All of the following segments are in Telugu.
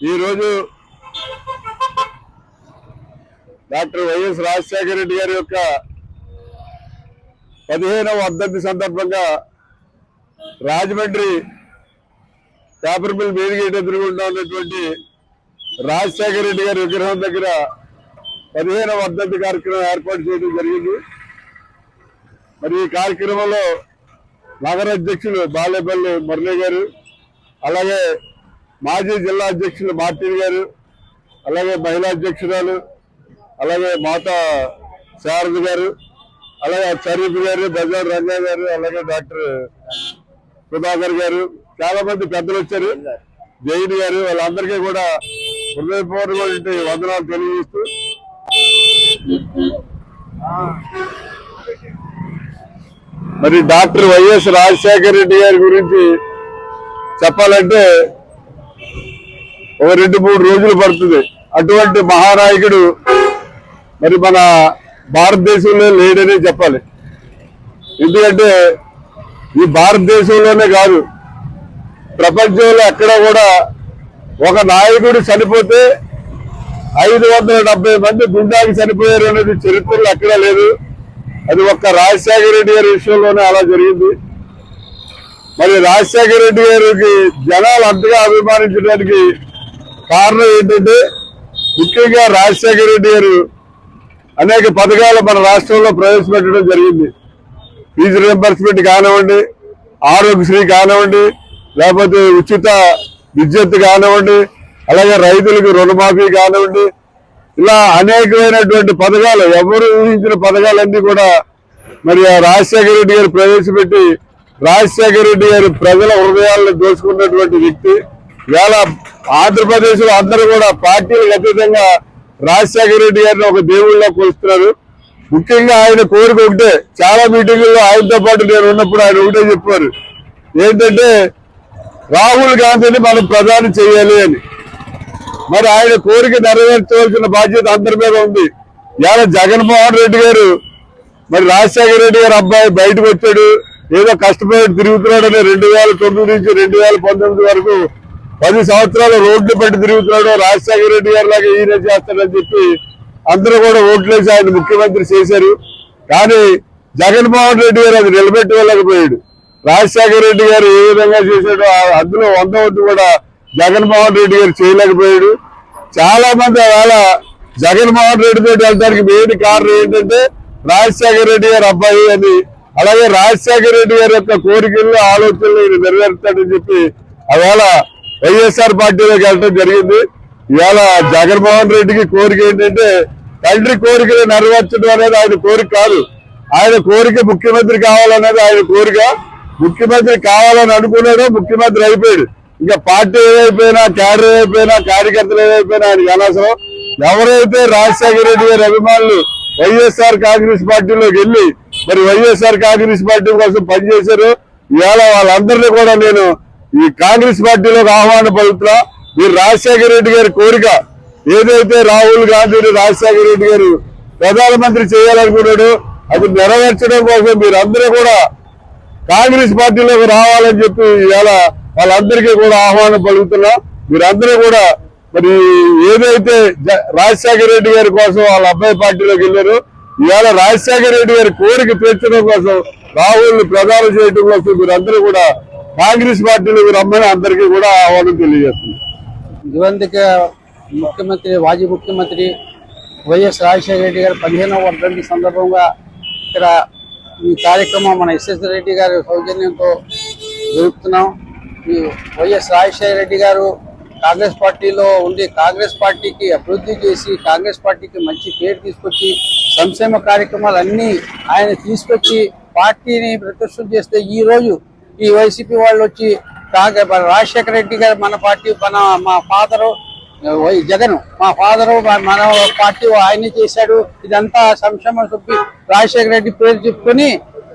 ఈరోజు డాక్టర్ వైఎస్ రాజశేఖర రెడ్డి గారి యొక్క పదిహేనవ వర్ధంతి సందర్భంగా రాజమండ్రి పేపర్ మిల్ వేదిక ఎదురుగుండా ఉన్నటువంటి రాజశేఖర రెడ్డి గారి విగ్రహం దగ్గర పదిహేనవ వర్ధంతి కార్యక్రమం ఏర్పాటు చేయడం జరిగింది. మరి ఈ కార్యక్రమంలో నగర అధ్యక్షులు బాలేపల్లి మురళి గారు అలాగే మాజీ జిల్లా అధ్యక్షులు మార్టిన్ గారు అలాగే మహిళా అధ్యక్షురాలు అలాగే మాతా శారద గారు అలాగే షరీఫ్ గారు బజార్ రంగా గారు అలాగే డాక్టర్ సుధాకర్ గారు చాలా మంది పెద్దలు వచ్చారు. జైన్ గారు వాళ్ళందరికీ కూడా హృదయపూర్వక వందనాలు తెలియజేస్తూ. మరి డాక్టర్ వైఎస్ రాజశేఖర రెడ్డి గారి గురించి చెప్పాలంటే ఒక రెండు మూడు రోజులు పడుతుంది. అటువంటి మహానాయకుడు మరి మన భారతదేశంలో లేడనే చెప్పాలి. ఎందుకంటే ఈ భారతదేశంలోనే కాదు ప్రపంచంలో ఎక్కడ కూడా ఒక నాయకుడు చనిపోతే ఐదు వందల డెబ్బై మంది గుండాకి చనిపోయారు అనేది చరిత్రలో ఎక్కడా లేదు. అది ఒక్క రాజశేఖర రెడ్డి గారి విషయంలోనే అలా జరిగింది. మరి రాజశేఖర రెడ్డి గారికి జనాలు అంతగా అభిమానించడానికి కారణం ఏంటంటే ముఖ్యంగా రాజశేఖర రెడ్డి గారు అనేక పథకాలు మన రాష్ట్రంలో ప్రవేశపెట్టడం జరిగింది. ఫీజు రింబర్స్మెంట్ కానివ్వండి ఆరోగ్యశ్రీ కానివ్వండి లేకపోతే ఉచిత విద్యుత్ కానివ్వండి అలాగే రైతులకు రుణమాఫీ కానివ్వండి ఇలా అనేకమైనటువంటి పథకాలు ఎవరు ఊహించిన పథకాలన్నీ కూడా మరి రాజశేఖర రెడ్డి గారు ప్రవేశపెట్టి రాజశేఖర రెడ్డి గారు ప్రజల హృదయాలను దోచుకున్నటువంటి వ్యక్తి. ఇవాళ ఆంధ్రప్రదేశ్లో అందరూ కూడా పార్టీలకు అతీతంగా రాజశేఖర రెడ్డి గారిని ఒక దేవుళ్ళ కొలుస్తున్నారు. ముఖ్యంగా ఆయన కోరిక ఒకటే చాలా మీటింగుల్లో ఆయనతో పాటు నేను ఉన్నప్పుడు ఆయన ఒకటే చెప్పారు. ఏంటంటే రాహుల్ గాంధీని మనం ప్రధాని చేయాలి అని. మరి ఆయన కోరిక నెరవేర్చవలసిన బాధ్యత అందరి మీద ఉంది. ఇవాళ జగన్మోహన్ రెడ్డి గారు మరి రాజశేఖర రెడ్డి గారు అబ్బాయి బయటకు వచ్చాడు. ఏదో కష్టపడి తిరుగుతున్నాడని రెండు వేల తొమ్మిది నుంచి రెండు వేల పంతొమ్మిది వరకు పది సంవత్సరాలు రోడ్లు పెట్టి తిరుగుతున్నాడు. రాజశేఖర రెడ్డి గారు లాగా ఈయన చేస్తాడని చెప్పి అందరూ కూడా ఓట్లేసి ఆయన ముఖ్యమంత్రి చేశారు. కానీ జగన్మోహన్ రెడ్డి గారు అది నిలబెట్టుకోలేకపోయాడు. రాజశేఖర రెడ్డి గారు ఏ విధంగా చేశాడో ఆ- అందులో వంద వద్దు కూడా జగన్మోహన్ రెడ్డి గారు చేయలేకపోయాడు. చాలా మంది అలా జగన్మోహన్ రెడ్డి తోటి వెళ్ళడానికి మెయిన్ కారణం ఏంటంటే రాజశేఖర రెడ్డి గారు అబ్బాయి అని. అలాగే రాజశేఖర రెడ్డి గారి యొక్క కోరికలు ఆలోచనలు నెరవేరుతాడని చెప్పి అవేళ వైఎస్ఆర్ పార్టీలోకి వెళ్ళడం జరిగింది. ఇవాళ జగన్మోహన్ రెడ్డికి కోరిక ఏంటంటే తండ్రి కోరికలు నెరవేర్చడం అనేది ఆయన కోరిక కాదు. ఆయన కోరిక ముఖ్యమంత్రి కావాలనేది ఆయన కోరిక. ముఖ్యమంత్రి కావాలని అనుకున్నాడు ముఖ్యమంత్రి అయిపోయాడు. ఇంకా పార్టీ ఏదైపోయినా క్యాడర్ ఏదైపోయినా కార్యకర్తలు ఏదైపోయినా ఆయనకి అనవసరం. ఎవరైతే రాజశేఖర రెడ్డి గారి అభిమానులు వైఎస్ఆర్ కాంగ్రెస్ పార్టీలోకి వెళ్ళి మరి వైఎస్ఆర్ కాంగ్రెస్ పార్టీ కోసం పనిచేశారు ఇవాళ వాళ్ళందరినీ కూడా నేను ఈ కాంగ్రెస్ పార్టీలోకి ఆహ్వాన పలుకుతున్నా మీరు రాజశేఖర రెడ్డి గారి కోరిక ఏదైతే రాహుల్ గాంధీని రాజశేఖర రెడ్డి గారు ప్రధానమంత్రి చేయాలనుకున్నాడు అది నెరవేర్చడం కోసం మీరందరూ కూడా కాంగ్రెస్ పార్టీలోకి రావాలని చెప్పి ఇవాళ వాళ్ళందరికీ కూడా ఆహ్వానం పలుకుతున్నా. మీరందరూ కూడా మరి ఏదైతే జ- రాజశేఖర రెడ్డి గారి కోసం వాళ్ళ అబ్బాయి పార్టీలోకి వెళ్ళారు ఇవాళ రాజశేఖర రెడ్డి గారి కోరిక తీర్చడం కోసం రాహుల్ ప్రధానం చేయడం కోసం మీరందరూ కూడా కాంగ్రెస్ పార్టీలోకి రమ్మని అందరికీ కూడా ఆహ్వానం తెలియజేస్తుంది. దివంతిక ముఖ్యమంత్రి మాజీ ముఖ్యమంత్రి వైఎస్ రాజశేఖర రెడ్డి గారు పదిహేనవ వర్ధంతి సందర్భంగా ఇక్కడ ఈ కార్యక్రమం మన ఎస్ఎస్ రెడ్డి గారి సౌజన్యంతో జరుపుతున్నాం. ఈ వైఎస్ రాజశేఖర రెడ్డి గారు కాంగ్రెస్ పార్టీలో ఉండి కాంగ్రెస్ పార్టీకి అభివృద్ధి చేసి కాంగ్రెస్ పార్టీకి మంచి పేరు తీసుకొచ్చి సంక్షేమ కార్యక్రమాలు అన్నీ ఆయన తీసుకొచ్చి పార్టీని ప్రదర్శన చేస్తే ఈ రోజు ఈ వైసీపీ వాళ్ళు వచ్చి రాజశేఖర రెడ్డి గారు మన పార్టీ మన మా ఫాదరు వై జగన్ మా ఫాదరు మన పార్టీ ఆయన చేశాడు. ఇదంతా సంక్షేమ చెప్పి రాజశేఖర రెడ్డి పేరు చెప్పుకొని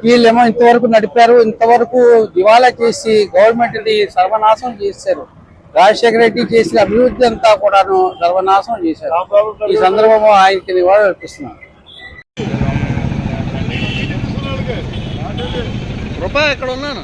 వీళ్ళేమో ఇంతవరకు నడిపారు. ఇంతవరకు దివాలా చేసి గవర్నమెంట్ని సర్వనాశనం చేశారు. రాజశేఖర రెడ్డి చేసిన అభివృద్ధి అంతా కూడాను సర్వనాశనం చేశారు. ఈ సందర్భంలో ఆయనకి నివాళులు అర్పిస్తున్నాను. రూపాయి ఎక్కడ ఉన్నాను?